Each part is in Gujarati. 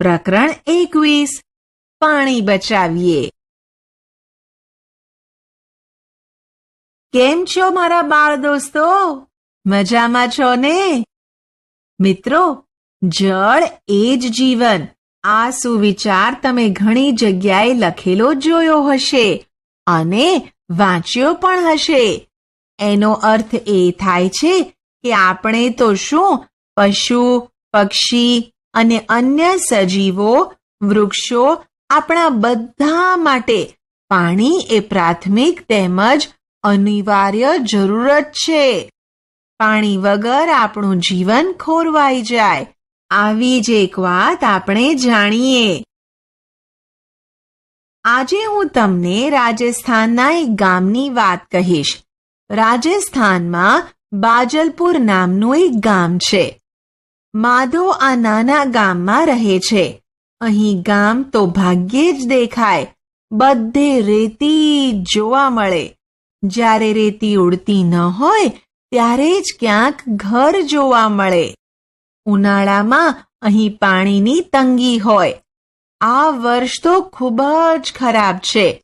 પ્રકરણ એકવીસ. પાણી બચાવીએ. કેમ છો મારા બાળ દોસ્તો? મજામાં છો ને? મિત્રો, જળ એ જ જીવન. આ સુવિચાર તમે ઘણી જગ્યાએ લખેલો જોયો હશે અને વાંચ્યો પણ હશે. એનો અર્થ એ થાય છે કે આપણે તો શું? પશુ, પક્ષી અને અન્ય સજીવો, વૃક્ષો આપણા બધા માટે પાણી એ પ્રાથમિક તેમજ અનિવાર્ય જરૂરત છે. પાણી વગર આપણું જીવન ખોરવાઈ જાય. આવી જ એક વાત આપણે જાણીએ. આજે હું તમને રાજસ્થાનના એક ગામની વાત કહીશ. રાજસ્થાનમાં બાજલપુર નામનું એક ગામ છે. માધવ આ નાના ગામમાં રહે છે. અહીં ગામ તો ભાગ્યે જ દેખાય. બધે રેતી જોવા મળે. જ્યારે રેતી ઉડતી ન હોય, ત્યારે જ ક્યાંક ઘર જોવા મળે. ઉનાળામાં અહીં પાણીની તંગી હોય. આ વર્ષ તો ખૂબ જ ખરાબ છે.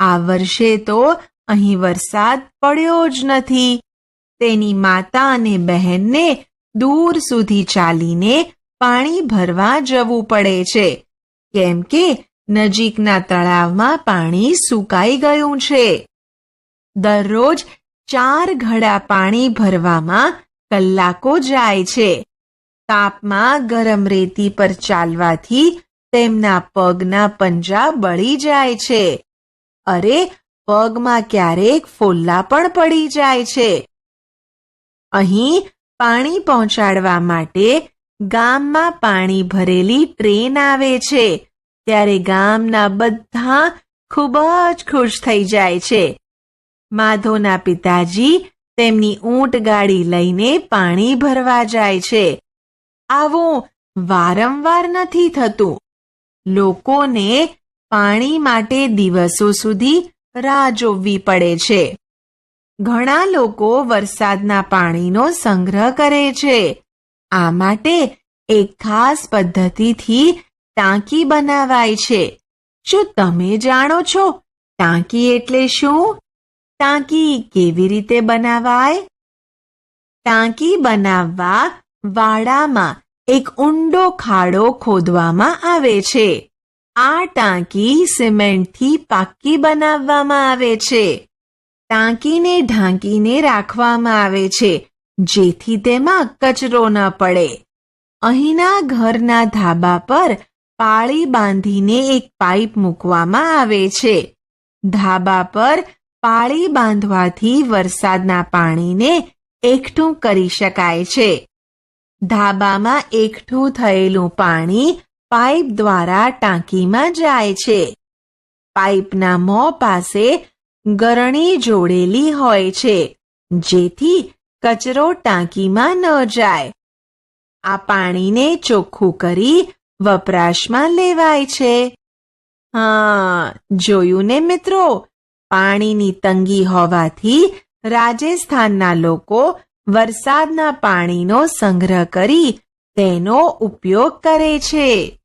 આ વર્ષે તો અહીં વરસાદ પડ્યો જ નથી. તેની માતા અને બહેનને દૂર સુધી ચાલીને પાણી ભરવા જવું પડે છે. કેમ કે નજીકના તળાવમાં પાણી સુકાઈ ગયું છે. દરરોજ ચાર ઘડા પાણી ભરવામાં કલાકો જાય છે. તાપમાં ગરમ રેતી પર ચાલવાથી તેમના પગના પંજા બળી જાય છે. અરે, પગમાં ક્યારેક ફોલ્લા પણ પડી જાય છે. અહીં પાણી પહોંચાડવા માટે ગામમાં પાણી ભરેલી ટ્રેન આવે છે. ત્યારે ગામના બધા ખૂબ જ ખુશ થઈ જાય છે. માધોના પિતાજી તેમની ઊંટ ગાડી લઈને પાણી ભરવા જાય છે. આવું વારંવાર નથી થતું. લોકોને પાણી માટે દિવસો સુધી રાહ જોવી પડે છે. ઘણા લોકો વરસાદના પાણીનો સંગ્રહ કરે છે. આ માટે એક ખાસ પદ્ધતિથી ટાંકી બનાવાય છે. શું તમે જાણો છો ટાંકી એટલે શું? ટાંકી કેવી રીતે બનાવાય? ટાંકી બનાવવા વાડામાં એક ઊંડો ખાડો ખોદવામાં આવે છે. આ ટાંકી સિમેન્ટથી પાક્કી બનાવવામાં આવે છે. ટાંકીને ઢાંકીને રાખવામાં આવે છે, જેથી તેમાં કચરો ન પડે. અહીંના ઘરના ધાબા પર પાળી બાંધીને એક પાઇપ મૂકવામાં આવે છે. ધાબા પર પાળી બાંધવાથી વરસાદના પાણીને એકઠું કરી શકાય છે. ધાબામાં એકઠું થયેલું પાણી પાઇપ દ્વારા ટાંકીમાં જાય છે. પાઇપના મોં પાસે ગરણી જોડેલી હોય છે, જેથી કચરો ટાંકીમાં ન જાય. આ પાણીને ચોખ્ખું કરી વપરાશમાં લેવાય છે. હા, જોયું ને મિત્રો? પાણીની તંગી હોવાથી રાજસ્થાનના લોકો વરસાદના પાણીનો સંગ્રહ કરી તેનો ઉપયોગ કરે છે.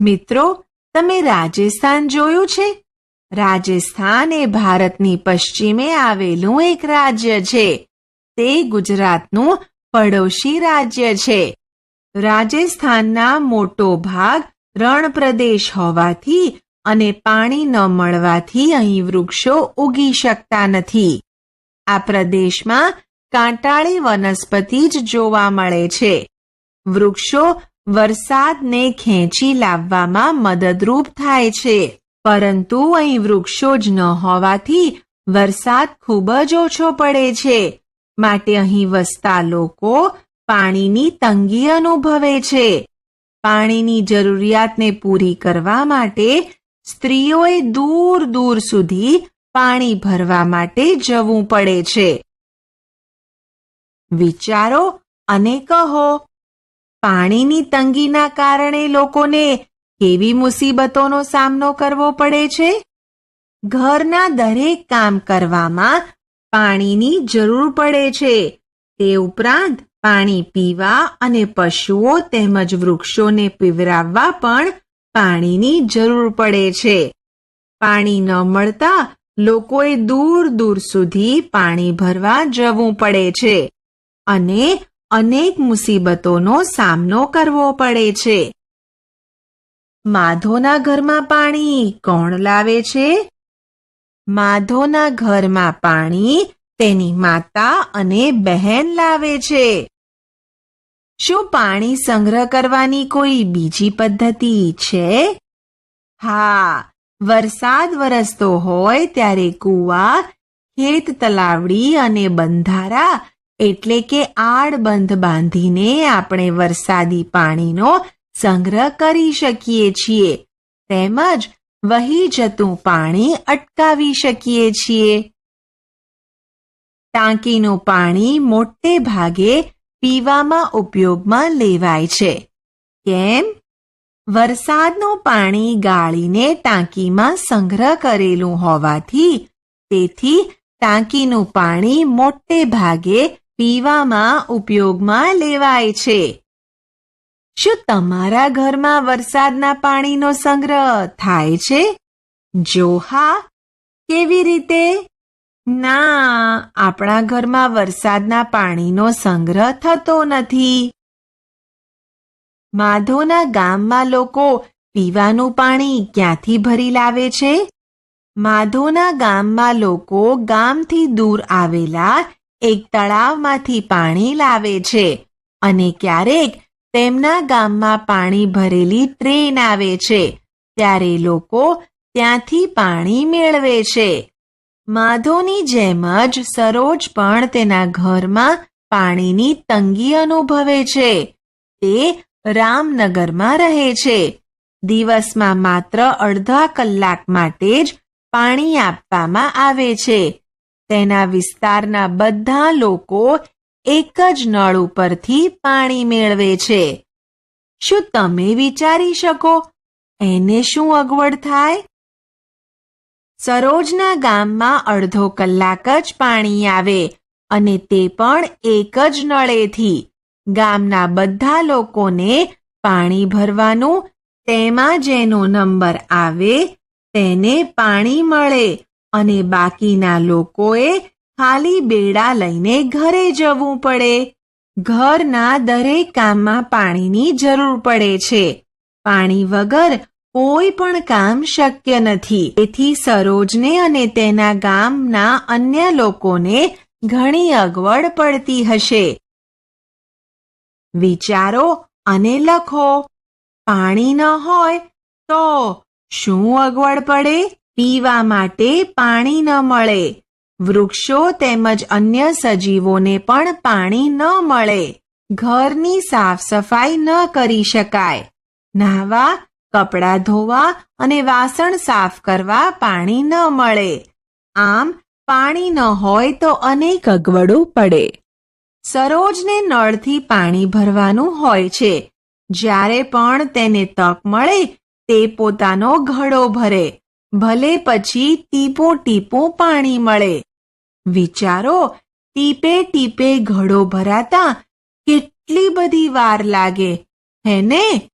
મિત્રો, તમે રાજસ્થાન જોયું છે? રાજસ્થાન એ ભારતની પશ્ચિમે આવેલું એક રાજ્ય છે. તે ગુજરાતનું પડોશી રાજ્ય છે. રાજસ્થાનના મોટો ભાગ રણ પ્રદેશ હોવાથી અને પાણી ન મળવાથી અહીં વૃક્ષો ઉગી શકતા નથી. આ પ્રદેશમાં કાંટાળી વનસ્પતિ જ જોવા મળે છે. વૃક્ષો વરસાદને ખેંચી લાવવામાં મદદરૂપ થાય છે. પરંતુ અહીં વૃક્ષો જ ન હોવાથી વરસાદ ખૂબ જ ઓછો પડે છે. માટે અહીં વસતા લોકો પાણીની તંગી અનુભવે છે. પાણીની જરૂરિયાતને પૂરી કરવા માટે સ્ત્રીઓએ દૂર દૂર સુધી પાણી ભરવા માટે જવું પડે છે. વિચારો અને કહો, પાણીની તંગીના કારણે લોકોને કેવી મુસીબતોનો સામનો કરવો પડે છે? ઘરના દરેક કામ કરવામાં પાણીની જરૂર પડે છે. તે ઉપરાંત પાણી પીવા અને પશુઓ તેમજ વૃક્ષોને પીવરાવવા પણ પાણીની જરૂર પડે છે. પાણી ન મળતા લોકોએ દૂર દૂર સુધી પાણી ભરવા જવું પડે છે અને અનેક મુસીબતોનો સામનો કરવો પડે છે. માધોના ઘરમાં પાણી કોણ લાવે છે? માધોના ઘરમાં પાણી તેની માતા અને બહેન લાવે છે. શું પાણી સંગ્રહ કરવાની કોઈ બીજી પદ્ધતિ છે? હા, વરસાદ વરસતો હોય ત્યારે કૂવા, ખેત તલાવડી અને બંધારા એટલે કે આડબંધ બાંધીને આપણે વરસાદી પાણીનો સંગ્રહ કરી શકીએ છીએ. તેમજ વહી જતું પાણી અટકાવી શકીએ છીએ. ટાંકીનું પાણી મોટે ભાગે પીવામાં ઉપયોગમાં લેવાય છે. કેમ? વરસાદનું પાણી ગાળીને ટાંકીમાં સંગ્રહ કરેલું હોવાથી તેથી ટાંકીનું પાણી મોટે ભાગે પીવામાં ઉપયોગમાં લેવાય છે. શું તમારા ઘરમાં વરસાદના પાણીનો સંગ્રહ થાય છે? જો હા, કેવી રીતે? ના, આપણા ઘરમાં વરસાદના પાણીનો સંગ્રહ થતો નથી. માધોના ગામમાં લોકો પીવાનું પાણી ક્યાંથી ભરી લાવે છે? માધોના ગામમાં લોકો ગામથી દૂર આવેલા એક તળાવમાંથી પાણી લાવે છે અને ક્યારેક તેમના ગામમાં પાણી ભરેલી ટ્રેન આવે છે. ત્યારે લોકો ત્યાંથી પાણી મેળવે છે. માધોની જેમ જ સરોજ પણ તેના ઘરમાં પાણીની તંગી અનુભવે છે. તે રામનગરમાં રહે છે. દિવસમાં માત્ર અડધા કલાક માટે જ પાણી આપવામાં આવે છે. તેના વિસ્તારના બધા લોકો એક જ નળ ઉપરથી પાણી મેળવે છે. શું તમે વિચારી શકો એને શું અગવડ થાય? સરોજના ગામમાં અડધો કલાક જ પાણી આવે અને તે પણ એક જ નળેથી. ગામના બધા લોકોને પાણી ભરવાનું, તેમાં જેનો નંબર આવે તેને પાણી મળે અને બાકીના લોકોએ ખાલી બેડા લઈને ઘરે જવું પડે. ઘરના દરેક કામમાં પાણીની જરૂર પડે છે. પાણી વગર કોઈ પણ કામ શક્ય નથી. તેથી સરોજને અને તેના ગામના અન્ય લોકોને ઘણી અગવડ પડતી હશે. વિચારો અને લખો. પાણી ન હોય તો શું અગવડ પડે? પીવા માટે પાણી ન મળે. વૃક્ષો તેમજ અન્ય સજીવોને પણ પાણી ન મળે. ઘરની સાફ સફાઈ ન કરી શકાય. નાહવા, કપડાં ધોવા અને વાસણ સાફ કરવા પાણી ન મળે. આમ, પાણી ન હોય તો અનેક અગવડો પડે. સરોજને નળથી પાણી ભરવાનું હોય છે. જ્યારે પણ તેને તક મળે, તે પોતાનો ઘડો ભરે. ભલે પછી ટીપું ટીપું પાણી મળે. વિચારો, ટીપે ટીપે ઘડો ભરાતા કેટલી બધી વાર લાગે, હે ને?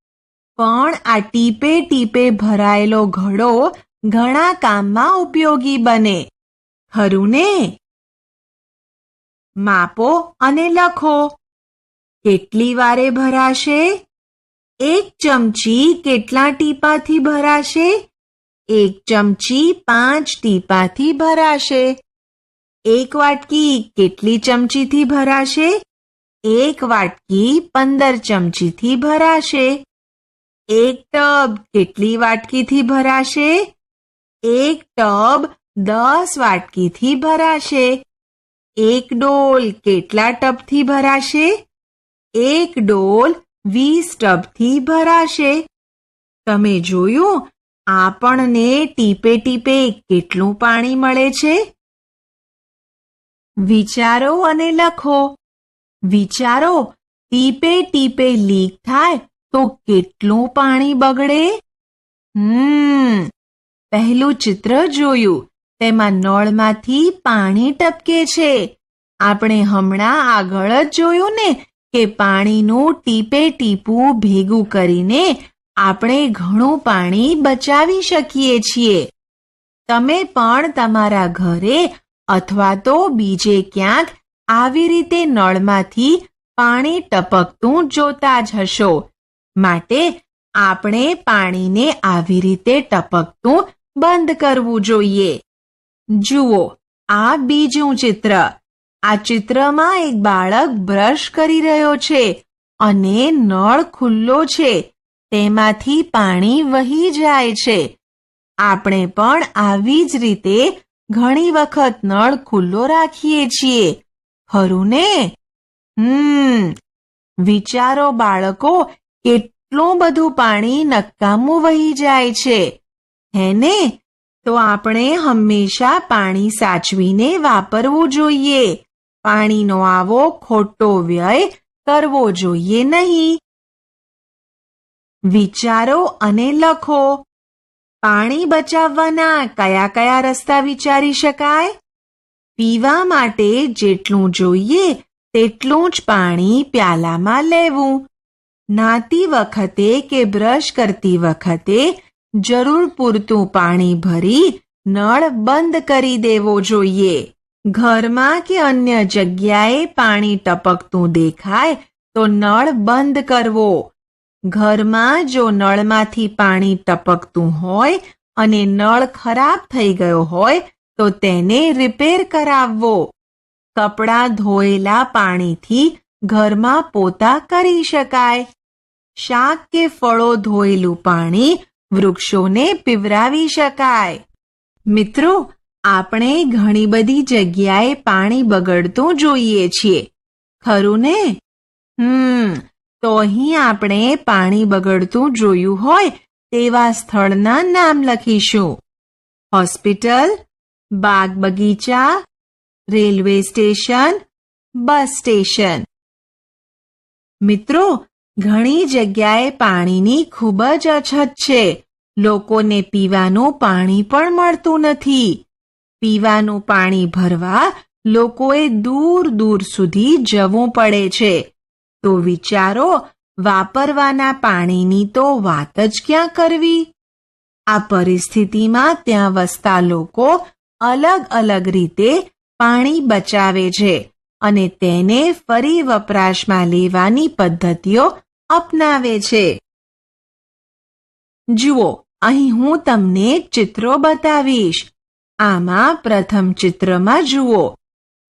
પણ આ ટીપે ટીપે ભરાયેલો ઘડો ઘણા કામમાં ઉપયોગી બને. ખરું ને? માપો અને લખો. કેટલી વારે ભરાશે? એક ચમચી કેટલા ટીપાથી ભરાશે? એક ચમચી પાંચ ટીપાથી ભરાશે. એક વાટકી કેટલી ચમચીથી ભરાશે? એક વાટકી પંદર ચમચીથી ભરાશે. એક ટબ કેટલી વાટકીથી ભરાશે? એક ટબ દસ વાટકીથી ભરાશે. એક ડોલ કેટલા ટબથી ભરાશે? એક ડોલ વીસ ટબથી ભરાશે. તમે જોયું? આપણને ટીપે ટીપે કેટલું પાણી મળે છે? વિચારો અને લખો. વિચારો, ટીપે ટીપે લીક થાય તો કેટલું પાણી બગડે? હમ, પહેલું ચિત્ર જોયું. તેમાં નળમાંથી પાણી ટપકે છે. આપણે હમણાં આગળ જ જોયું ને કે પાણીનું ટીપે ટીપું ભેગું કરીને આપણે ઘણું પાણી બચાવી શકીએ છીએ. તમે પણ તમારા ઘરે અથવા તો બીજે ક્યાંક આવી રીતે નળમાંથી પાણી ટપકતું જોતા જ હશો. માટે આપણે પાણીને આવી રીતે ટપકતું બંધ કરવું જોઈએ. જુઓ, આ બીજું ચિત્ર. આ ચિત્રમાં એક બાળક બ્રશ કરી રહ્યો છે અને નળ ખુલ્લો છે. તેમાંથી પાણી વહી જાય છે. આપણે પણ આવી જ રીતે ઘણી વખત નળ ખુલ્લો રાખીએ છીએ. ખરું ને હમ. વિચારો બાળકો કેટલું બધું પાણી નકામું વહી જાય છે. હે ને? તો આપણે હંમેશા પાણી સાચવીને વાપરવું જોઈએ. પાણીનો આવો ખોટો વ્યય કરવો જોઈએ નહીં. વિચારો અને લખો. પાણી બચાવવાના કયા કયા રસ્તા વિચારી શકાય? પીવા માટે જેટલું જોઈએ, તેટલું જ પાણી પ્યાલામાં લેવું. નાતી વખતે કે બ્રશ કરતી વખતે જરૂર પૂરતું પાણી ભરી નળ બંધ કરી દેવો જોઈએ. ઘરમાં કે અન્ય જગ્યાએ પાણી ટપકતું દેખાય તો નળ બંધ કરવો. ઘરમાં જો નળમાંથી પાણી ટપકતું હોય અને નળ ખરાબ થઈ ગયો હોય, તો તેને રિપેર કરાવવો. કપડાં ધોયેલા પાણીથી ઘરમાં પોતા કરી શકાય. શાક કે ફળો ધોયેલું પાણી વૃક્ષોને પીવરાવી શકાય. મિત્રો, આપણે ઘણી બધી જગ્યાએ પાણી બગડતું જોઈએ છીએ. ખરું ને? હમ તો અહીં આપણે પાણી બગડતું જોયું હોય તેવા સ્થળના નામ લખીશું. હોસ્પિટલ બાગ બગીચા રેલવે સ્ટેશન, બસ સ્ટેશન. મિત્રો, ઘણી જગ્યાએ પાણીની ખૂબ જ અછત છે. લોકોને પીવાનું પાણી પણ મળતું નથી. પીવાનું પાણી ભરવા લોકોએ દૂર દૂર સુધી જવું પડે છે. તો વિચારો, વાપરવાના પાણીની તો વાત જ ક્યાં કરવી? આ પરિસ્થિતિમાં ત્યાં વસતા લોકો અલગ અલગ રીતે પાણી બચાવે છે અને તેને ફરી વપરાશમાં લેવાની પદ્ધતિઓ અપનાવે છે. જુઓ, અહીં હું તમને ચિત્રો બતાવીશ. આમાં પ્રથમ ચિત્રમાં જુઓ.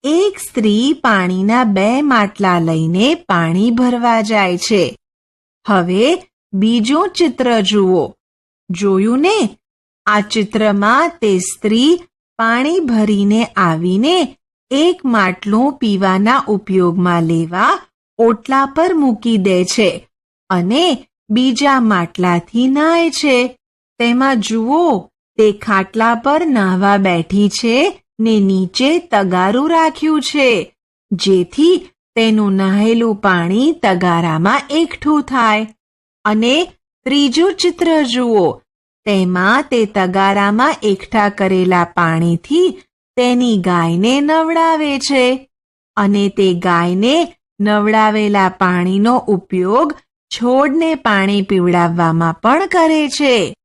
એક સ્ત્રી પાણીના બે માટલા લઈને પાણી ભરવા જાય છે. હવે બીજું ચિત્ર જુઓ. જોયું ને? આ ચિત્રમાં તે સ્ત્રી પાણી ભરીને આવીને એક માટલું પીવાના ઉપયોગમાં લેવા ઓટલા પર મૂકી દે છે અને બીજા માટલાથી નાય છે. તેમાં જુઓ, તે ખાટલા પર નાહવા બેઠી છે ને નીચે તગારું રાખ્યું છે, જેથી તેનું નહેલું પાણી તગારામાં એકઠું થાય. અને ત્રીજું ચિત્ર જુઓ, તેમાં તે તગારામાં એકઠા કરેલા પાણીથી તેની ગાયને નવડાવે છે. અને તે ગાયને નવડાવેલા પાણીનો ઉપયોગ છોડને પાણી પીવડાવવામાં પણ કરે છે.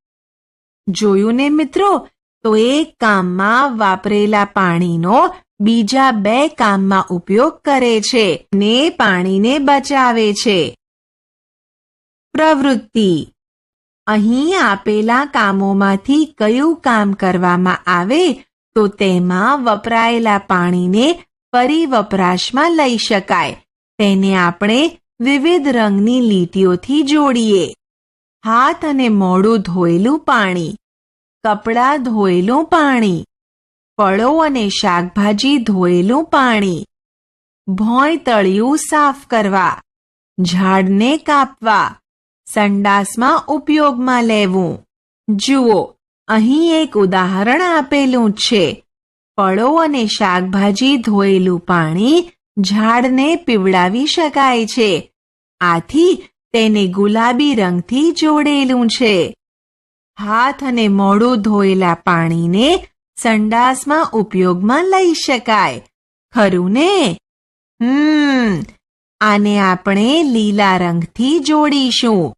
જોયું ને મિત્રો તો એક કામમાં વાપરેલા પાણીનો બીજા બે કામમાં ઉપયોગ કરે છે ને પાણીને બચાવે છે. પ્રવૃત્તિ. અહીં આપેલા કામોમાંથી કયું કામ કરવામાં આવે તો તેમાં વપરાયેલા પાણીને ફરી વપરાશમાં લઈ શકાય. તેને આપણે વિવિધ રંગની લીટીઓથી જોડીએ. હાથ અને મોઢું ધોયેલું પાણી. કપડાં ધોયેલું પાણી, ફળો અને શાકભાજી ધોયેલું પાણી, ભોંય તળિયું સાફ કરવા, ઝાડને કાપવા, સંડાસમાં ઉપયોગમાં લેવું. જુઓ, અહીં એક ઉદાહરણ આપેલું છે. ફળો અને શાકભાજી ધોયેલું પાણી ઝાડને પીવડાવી શકાય છે. આથી તેને ગુલાબી રંગથી જોડેલું છે. હાથ અને મોઢું ધોયેલા પાણીને સંડાસમાં ઉપયોગમાં લઈ શકાય. ખરું ને? હમ, આને આપણે લીલા રંગથી જોડીશું.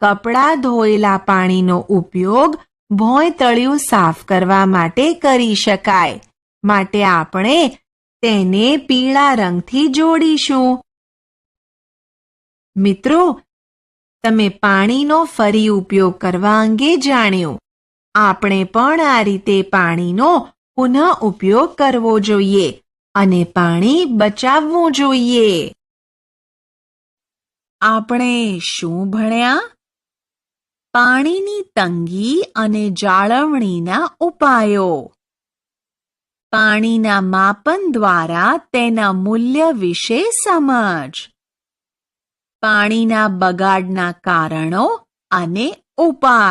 કપડાં ધોયેલા પાણીનો ઉપયોગ ભોંય તળિયું સાફ કરવા માટે કરી શકાય. માટે આપણે તેને પીળા રંગથી જોડીશું. મિત્રો તમે પાણીનો ફરી ઉપયોગ કરવા અંગે જાણ્યું. આપણે પણ આ રીતે પાણીનો પુનઃ ઉપયોગ કરવો જોઈએ અને પાણી બચાવવું જોઈએ. આપણે શું ભણ્યા? પાણીની તંગી અને જાળવણીના ઉપાયો. પાણીના માપન દ્વારા તેના મૂલ્ય વિશે સમજ. પાણીના બગાડના કારણો અને ઉપાય.